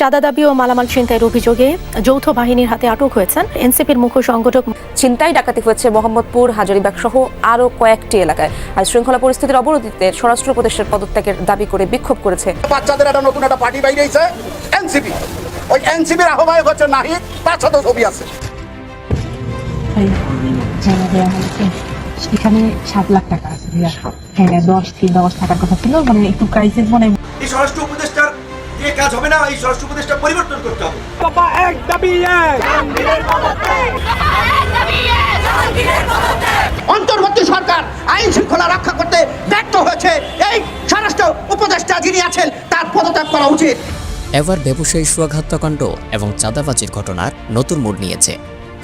চাঁদা দাবি ও মালামাল ছিনতাইয়ের অভিযোগে যৌথ বাহিনীর হাতে আটক হয়েছেন এনসিপির মুখ্য সংগঠক। ছিনতাই ডাকাতি হয়েছে মোহাম্মদপুর হাজারিবাগ সহ আরও কয়েকটি এলাকায়। আর শৃঙ্খলা পরিস্থিতির অবনতিতে স্বরাষ্ট্র উপদেশের পদত্যাগের দাবি করে বিক্ষোভ করেছে। বাচ্চাদের একটা নতুন একটা পার্টি বাইরেছে এনসিপি। ওই এনসিপির আহ্বায়ক হচ্ছে নাহিদ তার সাথে ছবি আছে। এখানে সাত লাখ টাকা আছে। হ্যাঁ দশ থেকে দশ টাকার কথা ছিল। মানে একটু ক্রাইসিস মনে হয়। স্বরাষ্ট্র দিয়ে কাজ হবে না এই স্বরাষ্ট্র উপদেষ্টা পরিবর্তন করতে হবে। অন্তর্বর্তী সরকার আইন শৃঙ্খলা রক্ষা করতে ব্যর্থ হয়েছে। এই স্বরাষ্ট্র উপদেষ্টা যিনি আছেন তার পদত্যাগ করা উচিত। এবার ব্যবসায়ী সুয়াগ হত্যাকাণ্ড এবং চাঁদাবাজির ঘটনার নতুন মোড় নিয়েছে।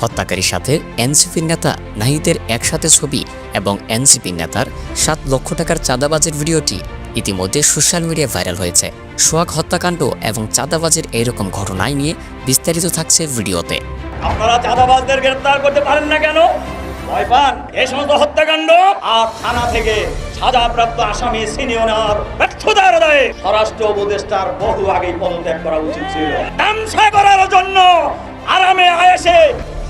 হত্যাকারীর সাথে এনসিপির নেতা নাহিদের একসাথে ছবি এবং এনসিপির নেতার সাত লক্ষ টাকার চাঁদাবাজির ভিডিওটি ইতিমধ্যে সোশ্যাল মিডিয়ায় ভাইরাল হয়েছে। সোহাগ হত্যাকাণ্ড এবং চাঁদাবাজের এইরকম ঘটনায় নিয়ে বিস্তারিত থাকছে ভিডিওতে। আপনারা চাঁদাবাজদের গ্রেপ্তার করতে পারেন না কেন? সমস্ত হত্যাকাণ্ড আর থানা থেকে আসামি সিনিয়র স্বরাষ্ট্র বহু করা উচিত করার জন্য আরামে আয়েসে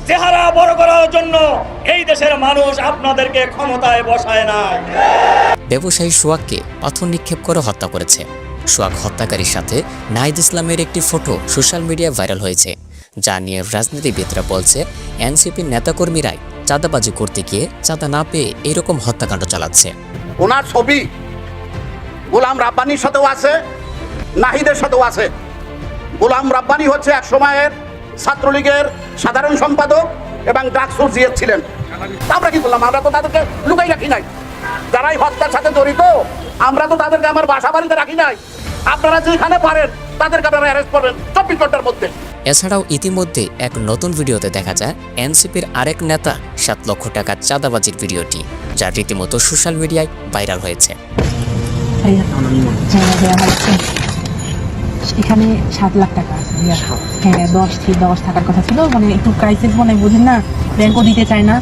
চেহারা বড় করার জন্য এই দেশের মানুষ আপনাদেরকে ক্ষমতায় বসায় নাই। ব্যবসায়ী সোয়াগকে পাথর নিক্ষেপ করে হত্যা করেছে। সোয়াগ হত্যাকারীর সাথে নাহিদ ইসলামের একটি ফটো সোশ্যাল মিডিয়ায় ভাইরাল হয়েছে যা নিয়ে রাজনীতিবিদরা বলছে এনসিপির নেতাকর্মীরাই চাঁদাবাজি করতে গিয়ে চাঁদা না পেয়ে এরকম হত্যাকাণ্ড চালাচ্ছে। ওনার ছবি গোলাম রাব্বানির সাথেও আছে নাহিদের সাথেও আছে। গোলাম রাব্বানি হচ্ছে এক সময়ের ছাত্রলীগের সাধারণ সম্পাদক এবং ডাকসুর জিএস ছিলেন। তা আমরা কি করলাম আমরা তো তাদেরকে লুকাই রাখি নাই। যারাই হত্যার সাথে জড়িত আমরা তো তাদেরকে আমার বাসা বাড়িতে রাখি নাই। আপনারা যেখানে পারেন তাদেরকে আপনারা অ্যারেস্ট করবেন চব্বিশ ঘণ্টার মধ্যে। এছাড়াও ইতিমধ্যে এক নতুন ভিডিওতে দেখা যায় এনসিপির আরেক নেতা সাত লক্ষ টাকার চাঁদাবাজির ভিডিওটি যা রীতিমতো সোশ্যাল মিডিয়ায় ভাইরাল হয়েছে। এখানে সাত লাখ টাকা। আছে ভাইয়া হ্যাঁ দশ থেকে দশ টাকার কথা ছিল মানে একটু ক্রাইসিস মনে হয়, বুঝেন না ব্যাংকও দিতে চায় না।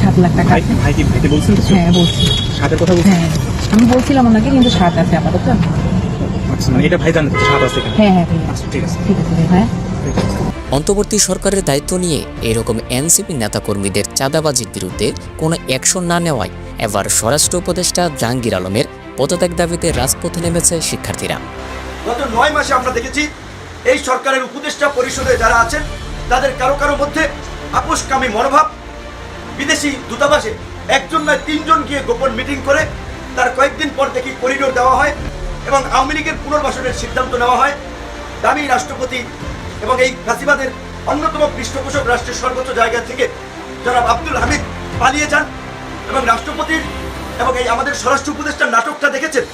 সাত লাখ টাকা। হ্যাঁ বলছি। সাতের কথা হ্যাঁ আমি বলছিলাম ওনাকে কিন্তু সাত আছে আপাতত। আচ্ছা মানে এটা ভাই জানেন সাত আছে হ্যাঁ হ্যাঁ ঠিক আছে। ঠিক আছে হ্যাঁ। অন্তর্বর্তী সরকারের দায়িত্ব নিয়ে এরকম এনসিপি নেতাকর্মীদের চাঁদাবাজির বিরুদ্ধে কোনো অ্যাকশন না নেওয়ায় এবার স্বরাষ্ট্র উপদেষ্টা জাহাঙ্গীর আলমের পদত্যাগ দাবিতে রাজপথে নেমেছে শিক্ষার্থীরা। গত নয় মাসে আমরা দেখেছি এই সরকারের উপদেষ্টা পরিষদে যারা আছেন, তাদের কারও কারও মধ্যে আপোষকামী মনোভাব। বিদেশি দূতাবাসে একজন নয় তিনজন গিয়ে গোপন মিটিং করে তার কয়েকদিন পর দেখি করিডোর দেওয়া হয় এবং আওয়ামী লীগের পুনর্বাসনের সিদ্ধান্ত নেওয়া হয়। দামি রাষ্ট্রপতি এবং এই ফাঁসিবাদের অন্যতম পৃষ্ঠপোষক রাষ্ট্রের সর্বোচ্চ জায়গা থেকে জনাব আব্দুল হামিদ পালিয়ে যান এবং রাষ্ট্রপতির এবং এই আমাদের স্বরাষ্ট্র উপদেষ্টার নাটকটা দেখেছেন?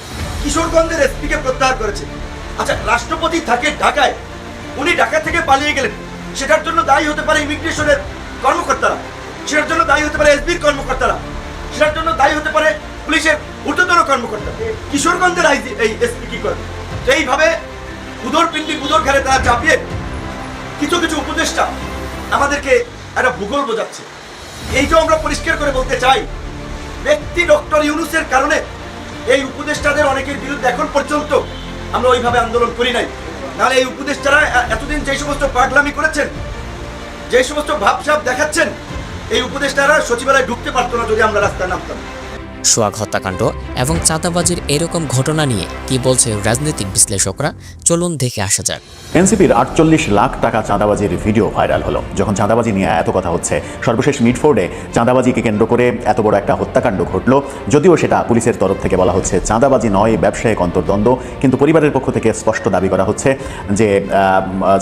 কিশোরগঞ্জের এসপিকে প্রত্যাহার করেছে। আচ্ছা রাষ্ট্রপতি থাকে ঢাকায়, উনি ঢাকা থেকে পালিয়ে গেলেন। সেটার জন্য দায়ী হতে পারে ইমিগ্রেশনের কর্মকর্তারা, সেটার জন্য দায়ী হতে পারে এসবির কর্মকর্তারা, সেটার জন্য দায়ী হতে পারে পুলিশের ঊর্ধ্বতন কর্মকর্তা। কিশোরগঞ্জের আইজি, এই এসপি কি করে? তো এইভাবে উদর পিন্ডি উদর ঘরে তারা চাপিয়ে কিছু কিছু উপদেষ্টা আমাদেরকে একটা ভূগোল বোঝাচ্ছে। এই যে আমরা পরিষ্কার করে বলতে চাই, ব্যক্তি ডক্টর ইউনুসের কারণে এই উপদেষ্টাদের অনেকের বিরুদ্ধে এখন পর্যন্ত আমরা ওইভাবে আন্দোলন করি নাই। নাহলে এই উপদেষ্টারা এতদিন যে সমস্ত পাগলামি করেছেন, যে সমস্ত ভাবসাব দেখাচ্ছেন, এই উপদেষ্টারা সচিবালয়ে ঢুকতে পারতো না যদি আমরা রাস্তায় নামতাম। সোয়াগ হত্যাকাণ্ড এবং চাঁদাবাজির এরকম ঘটনা নিয়ে কি বলছে রাজনৈতিক বিশ্লেষকরা? চলুন দেখে আসা যাক। এনসিপির আটচল্লিশ লাখ টাকা চাঁদাবাজির ভিডিও ভাইরাল হলো। যখন চাঁদাবাজি নিয়ে এত কথা হচ্ছে, সর্বশেষ মিটফোর্ডে চাঁদাবাজিকে কেন্দ্র করে এত বড় একটা হত্যাকাণ্ড ঘটলো। যদিও সেটা পুলিশের তরফ থেকে বলা হচ্ছে চাঁদাবাজি নয়, ব্যবসায়িক অন্তর্দ্বন্দ্ব, কিন্তু পরিবারের পক্ষ থেকে স্পষ্ট দাবি করা হচ্ছে যে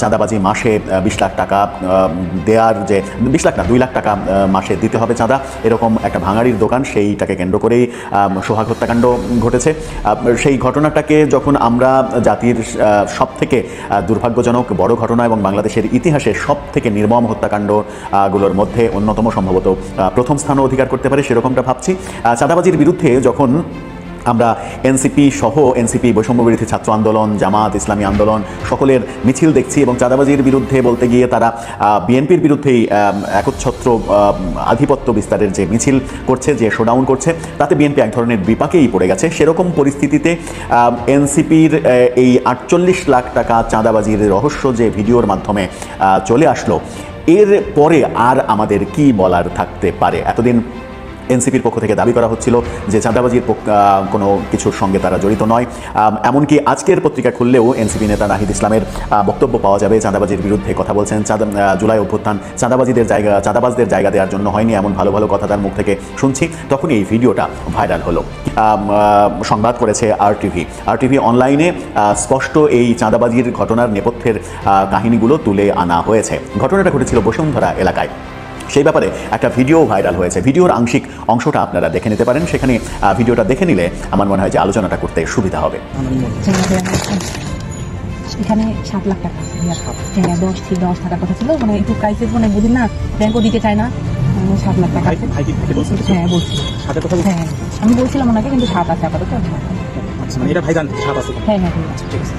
চাঁদাবাজি মাসে বিশ লাখ টাকা দেওয়ার যে, বিশ লাখ না, দুই লাখ টাকা মাসে দিতে হবে চাঁদা। এরকম একটা ভাঙাড়ির দোকান, সেইটাকে কেন্দ্র করেই আহ, সোহাগ হত্যাকাণ্ড ঘটেছে। সেই ঘটনাটাকে যখন আমরা জাতির সব থেকে দুর্ভাগ্যজনক বড় ঘটনা এবং বাংলাদেশের ইতিহাসে সব থেকে নির্মম হত্যাকাণ্ডগুলোর মধ্যে অন্যতম সম্ভবত প্রথম স্থানও অধিকার করতে পারে সেরকমটা ভাবছি। চাঁদাবাজির বিরুদ্ধে যখন আমরা এনসিপি সহ এনসিপি বৈষম্য বিরোধী ছাত্র আন্দোলন, জামাত, ইসলামী আন্দোলন সকলের মিছিল দেখছি এবং চাঁদাবাজির বিরুদ্ধে বলতে গিয়ে তারা বিএনপির বিরুদ্ধেই একচ্ছত্র আধিপত্য বিস্তারের যে মিছিল করছে, যে শোডাউন করছে, তাতে বিএনপি এক ধরনের বিপাকেই পড়ে গেছে। সেরকম পরিস্থিতিতে এনসিপির এই আটচল্লিশ লাখ টাকা চাঁদাবাজির রহস্য যে ভিডিওর মাধ্যমে চলে আসলো, এর পরে আর আমাদের কি বলার থাকতে পারে? এতদিন এনসিপির পক্ষ থেকে দাবি করা হচ্ছিল যে চাঁদাবাজির কোনো কিছুর সঙ্গে তারা জড়িত নয়। এমনকি আজকের পত্রিকা খুললেও এনসিপি নেতা নাহিদ ইসলামের বক্তব্য পাওয়া যাবে চাঁদাবাজির বিরুদ্ধে। কথা বলছেন চাঁদা জুলাই অভ্যুত্থান চাঁদাবাজিদের জায়গা, চাঁদাবাজদের জায়গা দেওয়ার জন্য হয়নি এমন ভালো ভালো কথা তার মুখ থেকে শুনছি। তখন এই ভিডিওটা ভাইরাল হলো। সংবাদ করেছে আর টিভি আর টিভি অনলাইনে স্পষ্ট এই চাঁদাবাজির ঘটনার নেপথ্যের কাহিনীগুলো তুলে আনা হয়েছে। ঘটনাটা ঘটেছিল বসুন্ধরা এলাকায়। সেই ব্যাপারে একটা ভিডিও ভাইরাল হয়েছে। ভিডিওর আংশিক অংশটা আপনারা দেখে নিতে পারেন। সেখানে ভিডিওটা দেখে নিলে আমার মনে হয় যে আলোচনাটা করতে সুবিধা হবে। এখানে সাত লাখ টাকা। হ্যাঁ দশ থেকে দশ টাকার কথা ছিল। মানে একটু ক্রাইসিস মানে বুঝি না ব্যাংকও দিতে চায় না। সাত লাখ টাকা। হ্যাঁ বলছি। সাথে কথা বলছেন? হ্যাঁ আমি বলছিলাম ওনাকে কিন্তু সাত আছে আপাতত। আচ্ছা মানে এটা ভাই জানতে সাত আছে। হ্যাঁ হ্যাঁ ঠিক আছে।